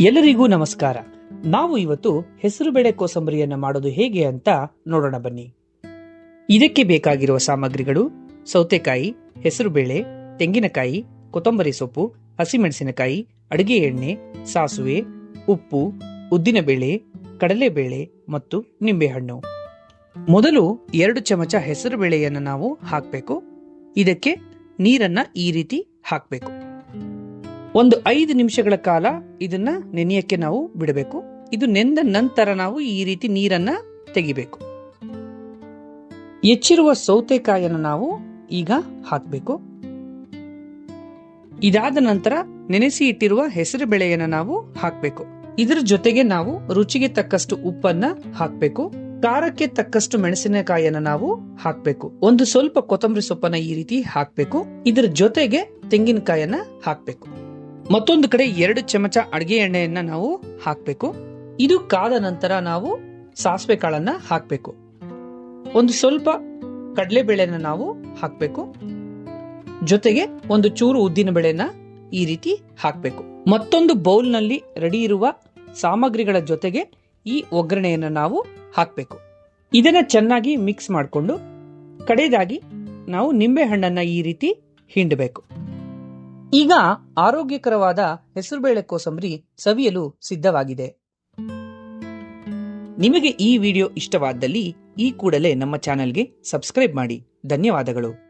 ಎಲ್ಲರಿಗೂ ನಮಸ್ಕಾರ. ನಾವು ಇವತ್ತು ಹೆಸರುಬೇಳೆ ಕೋಸಂಬರಿಯನ್ನ ಮಾಡೋದು ಹೇಗೆ ಅಂತ ನೋಡೋಣ ಬನ್ನಿ. ಇದಕ್ಕೆ ಬೇಕಾಗಿರುವ ಸಾಮಗ್ರಿಗಳು ಸೌತೆಕಾಯಿ ಹೆಸರುಬೇಳೆ ತೆಂಗಿನಕಾಯಿ, ಕೊತ್ತಂಬರಿ ಸೊಪ್ಪು, ಹಸಿಮೆಣಸಿನಕಾಯಿ, ಅಡುಗೆ ಎಣ್ಣೆ, ಸಾಸುವೆ, ಉಪ್ಪು ಉದ್ದಿನಬೇಳೆ ಕಡಲೆಬೇಳೆ ಮತ್ತು ನಿಂಬೆಹಣ್ಣು ಮೊದಲು ಎರಡು ಚಮಚ ಹೆಸರುಬೇಳೆಯನ್ನು ನಾವು ಹಾಕಬೇಕು. ಇದಕ್ಕೆ ನೀರನ್ನ ಈ ರೀತಿ ಹಾಕಬೇಕು. ಒಂದು ಐದು ನಿಮಿಷಗಳ ಕಾಲ ಇದನ್ನ ನೆನೆಯಕ್ಕೆ ನಾವು ಬಿಡಬೇಕು. ಇದು ನೆಂದ ನಂತರ ನಾವು ಈ ರೀತಿ ನೀರನ್ನ ತೆಗಿಬೇಕು. ಹೆಚ್ಚಿರುವ ಸೌತೆಕಾಯನ್ನು ನಾವು ಈಗ ಹಾಕಬೇಕು. ಇದಾದ ನಂತರ ನೆನೆಸಿ ಇಟ್ಟಿರುವ ಹೆಸರು ಬೆಳೆಯನ್ನು ನಾವು ಹಾಕಬೇಕು. ಇದರ ಜೊತೆಗೆ ನಾವು ರುಚಿಗೆ ತಕ್ಕಷ್ಟು ಉಪ್ಪನ್ನ ಹಾಕಬೇಕು. ಖಾರಕ್ಕೆ ತಕ್ಕಷ್ಟು ಮೆಣಸಿನಕಾಯಿಯನ್ನು ನಾವು ಹಾಕಬೇಕು. ಒಂದು ಸ್ವಲ್ಪ ಕೊತ್ತಂಬರಿ ಸೊಪ್ಪನ್ನ ಈ ರೀತಿ ಹಾಕಬೇಕು. ಇದರ ಜೊತೆಗೆ ತೆಂಗಿನಕಾಯನ್ನ ಹಾಕಬೇಕು. ಮತ್ತೊಂದು ಕಡೆ ಎರಡು ಚಮಚ ಅಡಿಗೆ ಎಣ್ಣೆಯನ್ನ ನಾವು ಹಾಕಬೇಕು. ಇದು ಕಾದ ನಂತರ ನಾವು ಸಾಸಿವೆ ಕಾಳನ್ನ ಹಾಕಬೇಕು. ಒಂದು ಸ್ವಲ್ಪ ಕಡಲೆಬೇಳೆನ ನಾವು ಹಾಕಬೇಕು. ಜೊತೆಗೆ ಒಂದು ಚೂರು ಉದ್ದಿನ ಬೇಳೆನ ಈ ರೀತಿ ಹಾಕಬೇಕು. ಮತ್ತೊಂದು ಬೌಲ್ನಲ್ಲಿ ರೆಡಿ ಇರುವ ಸಾಮಗ್ರಿಗಳ ಜೊತೆಗೆ ಈ ಒಗ್ಗರಣೆಯನ್ನು ನಾವು ಹಾಕಬೇಕು. ಇದನ್ನು ಚೆನ್ನಾಗಿ ಮಿಕ್ಸ್ ಮಾಡಿಕೊಂಡು ಕಡೆಯದಾಗಿ ನಾವು ನಿಂಬೆ ಹಣ್ಣನ್ನ ಈ ರೀತಿ ಹಿಂಡಬೇಕು. ಈಗ ಆರೋಗ್ಯಕರವಾದ ಹೆಸರುಬೇಳೆ ಕೋಸಂಬರಿ ಸವಿಯಲು ಸಿದ್ಧವಾಗಿದೆ. ನಿಮಗೆ ಈ ವಿಡಿಯೋ ಇಷ್ಟವಾದಲ್ಲಿ ಈ ಕೂಡಲೇ ನಮ್ಮ ಚಾನೆಲ್ಗೆ ಸಬ್ಸ್ಕ್ರೈಬ್ ಮಾಡಿ. ಧನ್ಯವಾದಗಳು.